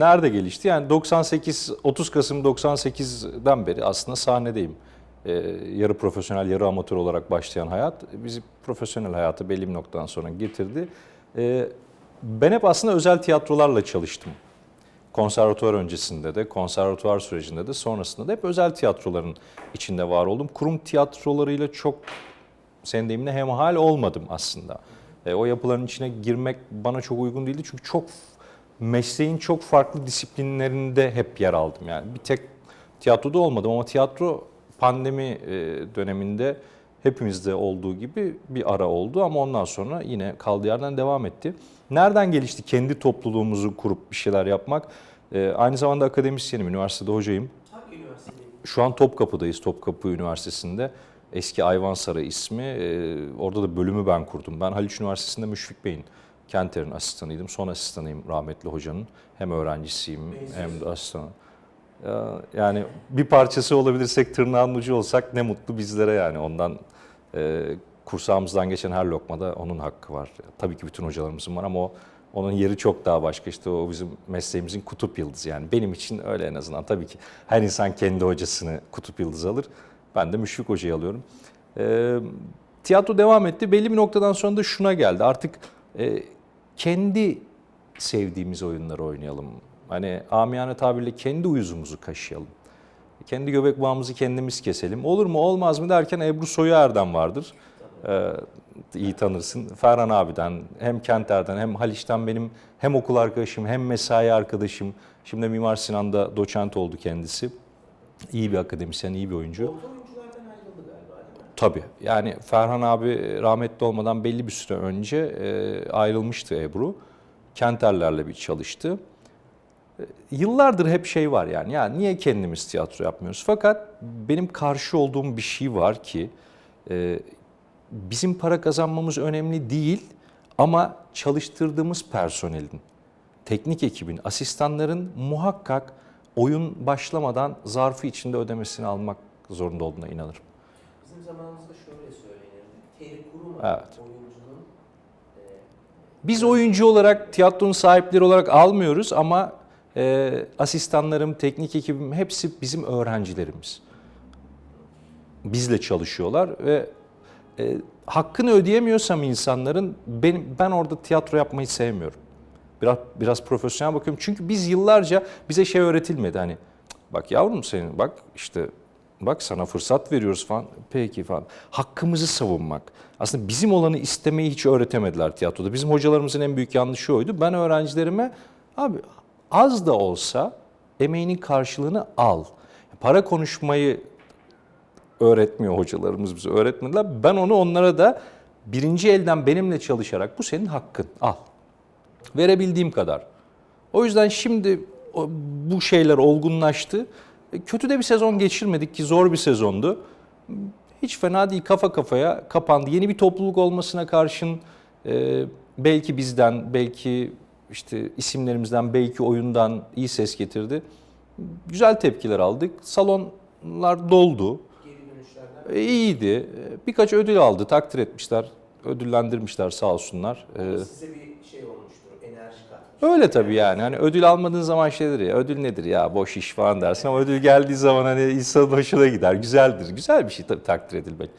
nerede gelişti? Yani 98 30 Kasım 98'den beri aslında sahnedeyim. Ee, yarı profesyonel, yarı amatör olarak başlayan hayat bizi profesyonel hayata belli bir noktadan sonra getirdi. Ee, ben hep aslında özel tiyatrolarla çalıştım. Konservatuvar öncesinde de, konservatuvar sürecinde de, sonrasında da hep özel tiyatroların içinde var oldum. Kurum tiyatrolarıyla çok senin deyiminle hemhal olmadım aslında. E, o yapıların içine girmek bana çok uygun değildi çünkü çok mesleğin çok farklı disiplinlerinde hep yer aldım. Yani bir tek tiyatroda olmadım ama tiyatro pandemi e, döneminde hepimizde olduğu gibi bir ara oldu ama ondan sonra yine kaldığı yerden devam etti. Nereden gelişti kendi topluluğumuzu kurup bir şeyler yapmak? E, aynı zamanda akademisyenim, üniversitede hocayım. Şu an Topkapı'dayız, Topkapı Üniversitesi'nde. Eski Ayvansaray ismi. Ee, orada da bölümü ben kurdum. Ben Haliç Üniversitesi'nde Müşfik Bey'in, Kenter'in asistanıydım. Son asistanıyım rahmetli hocanın. Hem öğrencisiyim hem de asistanı. Ya, Yani bir parçası olabilirsek, tırnağın ucu olsak ne mutlu bizlere yani. Ondan e, kursağımızdan geçen her lokmada onun hakkı var. Tabii ki bütün hocalarımızın var ama o onun yeri çok daha başka. İşte o bizim mesleğimizin kutup yıldızı yani. Benim için öyle en azından. Tabii ki her insan kendi hocasını kutup yıldızı alır. Ben de Müşfik Hoca'yı alıyorum. Ee, tiyatro devam etti. Belli bir noktadan sonra da şuna geldi. Artık e, kendi sevdiğimiz oyunları oynayalım. Hani amiyane tabirle kendi uyuzumuzu kaşıyalım. Kendi göbek bağımızı kendimiz keselim. Olur mu olmaz mı derken Ebru Soyuer'den vardır. Ee, iyi tanırsın. Ferhan abiden, hem Kenter'den hem Haliç'ten benim hem okul arkadaşım hem mesai arkadaşım. Şimdi Mimar Sinan'da doçent oldu kendisi. İyi bir akademisyen, iyi bir oyuncu. Tabii. Yani Ferhan abi rahmetli olmadan belli bir süre önce e, ayrılmıştı Ebru. Kenterlerle bir çalıştı. E, Yıllardır hep şey var yani. Ya niye kendimiz tiyatro yapmıyoruz? Fakat benim karşı olduğum bir şey var ki e, bizim para kazanmamız önemli değil ama çalıştırdığımız personelin, teknik ekibin, asistanların muhakkak oyun başlamadan zarfı içinde ödemesini almak zorunda olduğuna inanırım. Bizim zamanımızda şöyle söylenirdi. Teri kurumadan Evet. oyuncunun e, Biz oyuncu olarak, tiyatronun sahipleri olarak almıyoruz ama e, asistanlarım, teknik ekibim hepsi bizim öğrencilerimiz. Bizle çalışıyorlar ve e, hakkını ödeyemiyorsam insanların benim ben orada tiyatro yapmayı sevmiyorum. Biraz biraz profesyonel bakıyorum. Çünkü biz yıllarca bize şey öğretilmedi hani "Cık, bak yavrum senin bak işte bak sana fırsat veriyoruz falan. Peki falan. Hakkımızı savunmak. Aslında bizim olanı istemeyi hiç öğretemediler tiyatroda. Bizim hocalarımızın en büyük yanlışı oydu. Ben öğrencilerime abi az da olsa emeğinin karşılığını al. Para konuşmayı öğretmiyor hocalarımız bize öğretmediler. Ben onu onlara da birinci elden benimle çalışarak bu senin hakkın al. Verebildiğim kadar. O yüzden şimdi bu şeyler olgunlaştı. Kötü de bir sezon geçirmedik ki zor bir sezondu. Hiç fena değil kafa kafaya kapandı. Yeni bir topluluk olmasına karşın e, belki bizden, belki işte isimlerimizden, belki oyundan iyi ses getirdi. Güzel tepkiler aldık. Salonlar doldu. E, iyiydi. Birkaç ödül aldı, takdir etmişler. Ödüllendirmişler sağ olsunlar. E, size bir şey olmuştur. Öyle tabii yani. Hani ödül almadığın zaman şeydir ya. Ödül nedir ya? Boş iş falan dersin ama ödül geldiği zaman hani insanın hoşuna gider. Güzeldir. Güzel bir şey tabii takdir edilmek.